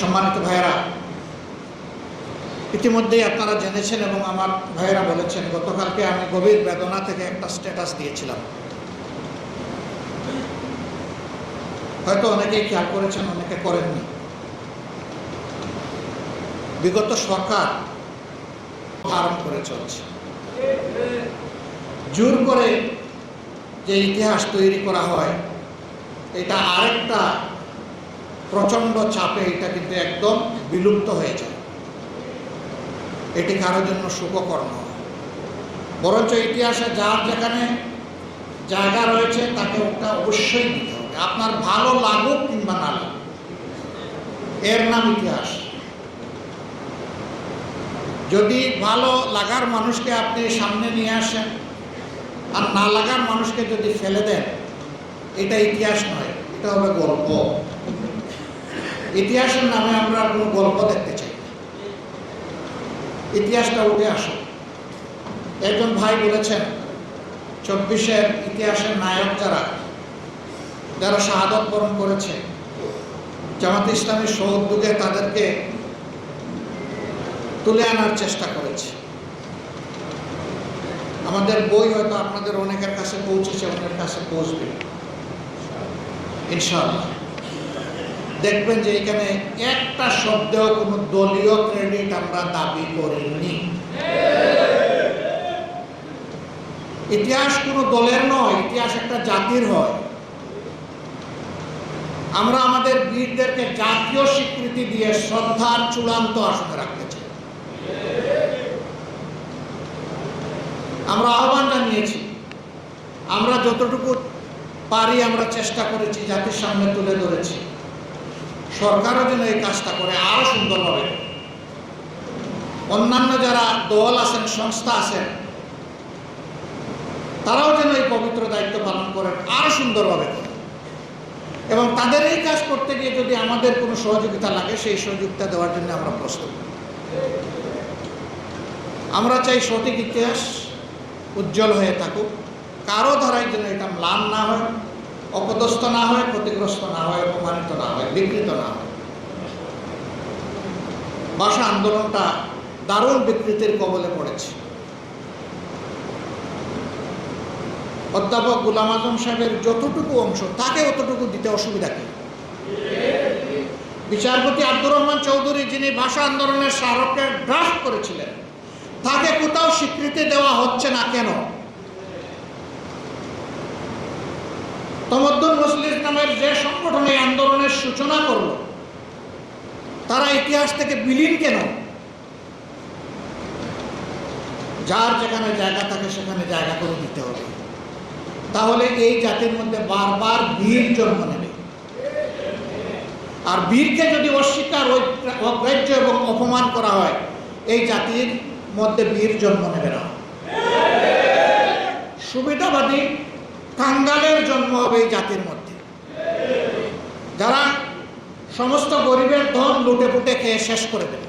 সম্মানিত ভাইয়েরা, ইতিমধ্যেই আপনারা জেনেছেন এবং আমার ভাইয়েরা বলেছেন, গতকালকে আমি গভীর বেদনা থেকে একটা স্ট্যাটাস দিয়েছিলাম। হয়তো অনেকেই খেয়াল করেছেন, অনেকে করেননি। বিগত সরকার ধারণ করে চলছে। জোর করে যে ইতিহাস তৈরি করা হয়, এটা আরেকটা প্রচণ্ড চাপে এটা কিন্তু একদম বিলুপ্ত হয়ে যায়। এটি কারোর জন্য নয় বরঞ্চ ইতিহাসে যার যেখানে জায়গা রয়েছে, তাকে ওটা অবশ্যই দিতে হবে। আপনার ভালো লাগুক কিংবা না এর নাম ইতিহাস। যদি ভালো লাগার মানুষকে আপনি সামনে নিয়ে আসেন, আর না লাগার মানুষকে যদি ফেলে দেন, এটা ইতিহাস নয়, এটা হবে গল্প। ইতিহাসের নামে আমরা কোনো গল্প দেখতে চাই ইতিহাসটা উঠে আসো। একজন ভাই বলেছেন, চব্বিশের ইতিহাসের নায়ক যারা যারা শাহাদত বরণ করেছে, জামাত ইসলামের সহদ্যোগে তাদেরকে তুলে আনার চেষ্টা করেছে। আমাদের বই হয়তো আপনাদের অনেকের কাছে পৌঁছেছে, অনেকের কাছে পৌঁছবে। ইনশাআল্লাহ। দেখবেন যে এখানে একটা শব্দেও কোনো দলীয় ক্রেডিট আমরা দাবি করিনি। ইতিহাস কোনো দলের নয়, ইতিহাস একটা জাতির হয়। আমরা আমাদের বীরদেরকে জাতীয় স্বীকৃতি দিয়ে শ্রদ্ধার চূড়ান্ত আসনে রাখতে চাই। আমরা আহ্বান জানিয়েছি, আমরা যতটুকু পারি আমরা চেষ্টা করেছি জাতির সামনে তুলে ধরেছি। সরকারও যেন এই কাজটা করে আরও সুন্দরভাবে। অন্যান্য যারা দল আছেন, সংস্থা আছেন, তারাও যেন এই পবিত্র দায়িত্ব পালন করেন আরও সুন্দরভাবে। এবং তাদের এই কাজ করতে গিয়ে যদি আমাদের কোনো সহযোগিতা লাগে, সেই সহযোগিতা দেওয়ার জন্য আমরা প্রস্তুত। আমরা চাই সঠিক ইতিহাস উজ্জ্বল হয়ে থাকুক, কারও ধারায় যেন এটা ম্লান না হয়। অপদস্থ না হয়, ক্ষতিগ্রস্ত না হয়, অপমানিত না হয়, বিকৃত না হয়। ভাষা আন্দোলনটা দারুণ বিকৃতির কবলে পড়েছে। অধ্যাপক গুলাম আজম সাহেবের যতটুকু অংশ, তাকে অতটুকু দিতে অসুবিধা কি? বিচারপতি আব্দুর রহমান চৌধুরী যিনি ভাষা আন্দোলনের স্মারকের ড্রাফট করেছিলেন, তাকে কোথাও স্বীকৃতি দেওয়া হচ্ছে না কেন? মুসলিম নামের যে সংগঠন এই আন্দোলনের সূচনা করল, তারা ইতিহাস থেকে বিলীন কেন? যার যেখানে জায়গা থাকে সেখানে জায়গা করে দিতে হবে। তাহলে এই জাতির মধ্যে বারবার বীর জন্ম নেবে। আর বীরকে যদি অস্বীকার, অগ্রাহ্য এবং অপমান করা হয়, এই জাতির মধ্যে বীর জন্ম নেবে না। সুবিধাবাদী কাঙ্গালের জন্ম হবে এই জাতির মধ্যে। যারা সমস্ত গরিবের ধন লুটে পুটে খেয়ে শেষ করে দেবে।